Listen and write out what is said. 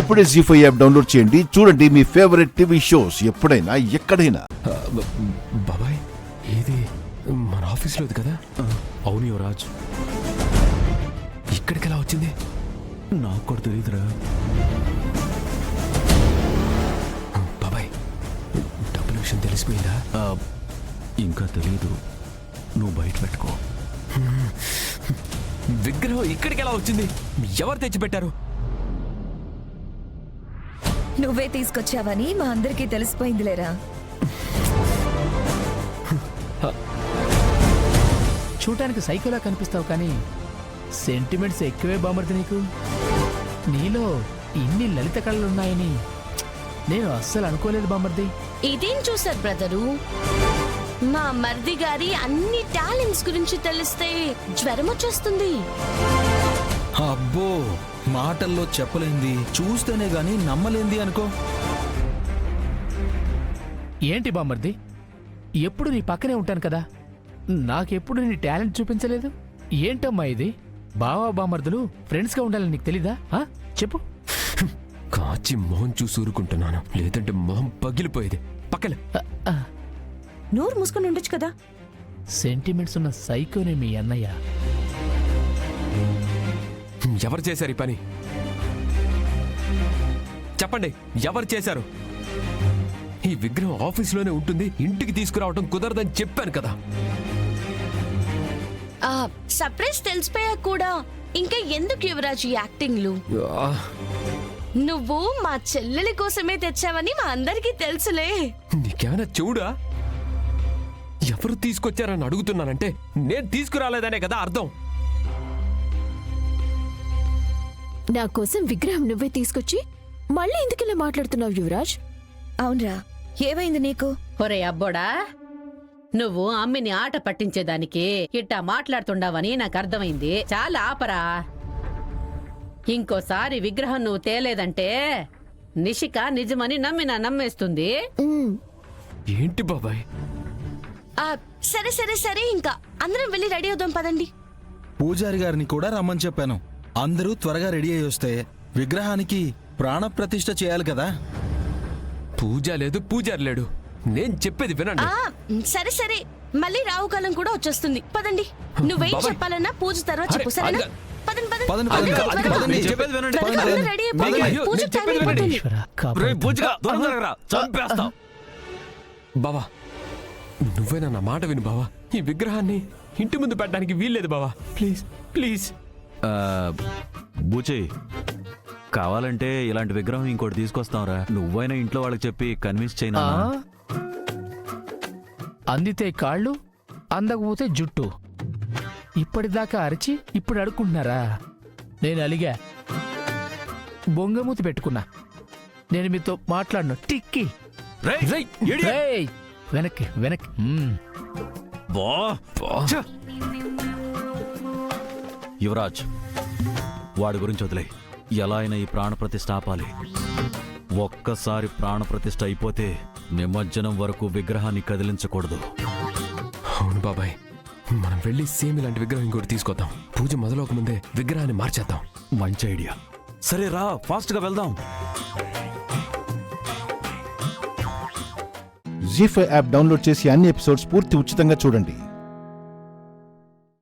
ఇప్పుడే G five app download చేయండి. చూడండి మీ ఫేవరెట్ టీవీ షోస్ ఎప్పుడైనా ఎక్కడైనా. బాబాయ్ ఇది మన ఆఫీస్లోది కదా? అవును యువరాజ్. ఇక్కడికి ఎలా వచ్చింది? నాకు కూడా తెలియదురా బాబాయ్ డబ్బుల విషయం తెలిసిపోయిందా? ఇంకా తెలియదు నువ్వు బయట పెట్టుకో. విగ్రహం ఇక్కడికి ఎలా వచ్చింది? ఎవరు తెచ్చిపెట్టారు? నువ్వే తీసుకొచ్చావని మా అందరికీ తెలిసిపోయిందిలేరా. చూడటానికి సైకోలా కనిపిస్తావు కానీ సెంటిమెంట్స్ ఎక్కువే బామర్ది నీకు. నీలో ఇన్ని లలిత కళలున్నాయని నేను అస్సలు అనుకోలేదు బామర్ది. ఇదేం చూసారు బ్రదరు? మా మర్ది గారి అన్ని టాలెంట్స్ గురించి తెలిస్తే జ్వరం వచ్చేస్తుంది అబ్బో మాటల్లో చెప్పలేంది. చూస్తేనే గాని నమ్మలేంది అనుకో. ఏంటి బామర్ది ఎప్పుడు నీ పక్కనే ఉంటాను కదా? నాకెప్పుడు నీ టాలెంట్ చూపించలేదు? ఏంటమ్మా ఇది? బావా బామర్దులు ఫ్రెండ్స్గా ఉండాలని నీకు తెలీదా? ఆ? చెప్పు. కాచి మొహం చూసి ఊరుకుంటున్నాను. లేదంటే మొహం పగిలిపోయేది. ఆ, నోరు మూసుకొని ఉండొచ్చు కదా? సెంటిమెంట్స్ ఉన్న సైకోనే మీ అన్నయ్య. ఎవరు చేశారు ఈ పని? చెప్పండి ఎవరు చేశారు? ఈ విగ్రహం ఆఫీస్లోనే ఉంటుంది ఇంటికి తీసుకురావడం కుదరదని చెప్పాను కదా. ఆ సర్ప్రైజ్ తెలిసిపోయాక కూడా ఇంకా ఎందుకు యువరాజ్ ఈ యాక్టింగ్లు? నువ్వు మా చెల్లెలి కోసమే తెచ్చావని మా అందరికీ తెలుసులే. నీకేమైనా చెవుడా? ఎవరు తీసుకొచ్చారని అడుగుతున్నానంటే నేను తీసుకురాలేదనే కదా అర్థం. నా కోసం విగ్రహం నువ్వే తీసుకొచ్చి మళ్ళీ ఎందుకిలా మాట్లాడుతున్నావు యువరాజ్? అవునరా. ఏమైంది నీకు? ఒరే అబ్బోడా. నువ్వు అమ్మిని ఆట పట్టించేదానికి ఇట్టా మాట్లాడుతుండవని నాకు అర్థమైంది చాలా ఆపరా. ఇంకోసారి విగ్రహం నువ్వు తేలేదంటే నిషిక నిజమని నమ్మినా నమ్మేస్తుంది. ఏంటి బాబాయ్? ఆ సరే సరే సరే ఇంకా. అందరం వెళ్ళి రెడీ అవుదాం పదండి. పూజారి గారిని కూడా రమ్మని చెప్పాను. అందరూ త్వరగా రెడీ అయ్యి వస్తే విగ్రహానికి ప్రాణప్రతిష్ఠ చేయాలి కదా పూజ లేదు పూజారి లేడు నేను చెప్పేది వినండి ఆ సరే సరే మళ్ళీ రావుకాలం కూడా వచ్చేస్తుంది పదండి నువ్వేం బాబాయ్. చెప్పాలన్నా పూజ తర్వాత చెప్పు అరే, సరేనా అదిగా- పదండి పదండి పదండి, అందరూ పదండి, త్వరగా. పదండి, నేను చెప్పేది వినండి. త్వరగా పదండి, అందరూ రెడీ అయిపోండి. పదండి. అయ్యో, పూజ నేను టైం చెప్పేది వినండి. అయిపోతుంది. ఈశ్వరా, కాపాడు. బావా నువ్వేనా నా మాట విను బావా ఈ విగ్రహాన్ని ఇంటి ముందు పెట్టడానికి వీల్లేదు బావా ప్లీజ్ ప్లీజ్ బూచి కావాలంటే ఇలాంటి విగ్రహం ఇంకోటి తీసుకొస్తాంరా. నువ్వైనా ఇంట్లో వాళ్ళకి చెప్పి కన్విన్స్ చేయనా? అందితే కాళ్ళు అందకపోతే జుట్టు. ఇప్పటిదాకా అరిచి ఇప్పుడు అడుక్కుంటున్నారా? నేను అలిగా. బొంగమూతి పెట్టుకున్నా. నేను మీతో మాట్లాడను. టిక్కి. వెనక్కి వెనక్కి! యువరాజ్ వాడి గురించి వదిలే. ఎలా అయినా ఈ ప్రాణప్రతిష్ఠ ఆపాలి. ఒక్కసారి ప్రాణప్రతిష్ఠ అయిపోతే నిమజ్జనం వరకు విగ్రహాన్ని కదిలించకూడదు. అవును బాబాయ్. మనం వెళ్ళి సేమ్ ఇలాంటి విగ్రహం ఇంకోటి తీసుకొద్దాం. పూజ మొదలవక ముందే విగ్రహాన్ని మార్చేద్దాం. మంచి ఐడియా. సరే రా ఫాస్ట్గా వెళ్దాం. జీ ఫైవ్ యాప్ డౌన్లోడ్ చేసి అన్ని ఎపిసోడ్స్ పూర్తి ఉచితంగా చూడండి.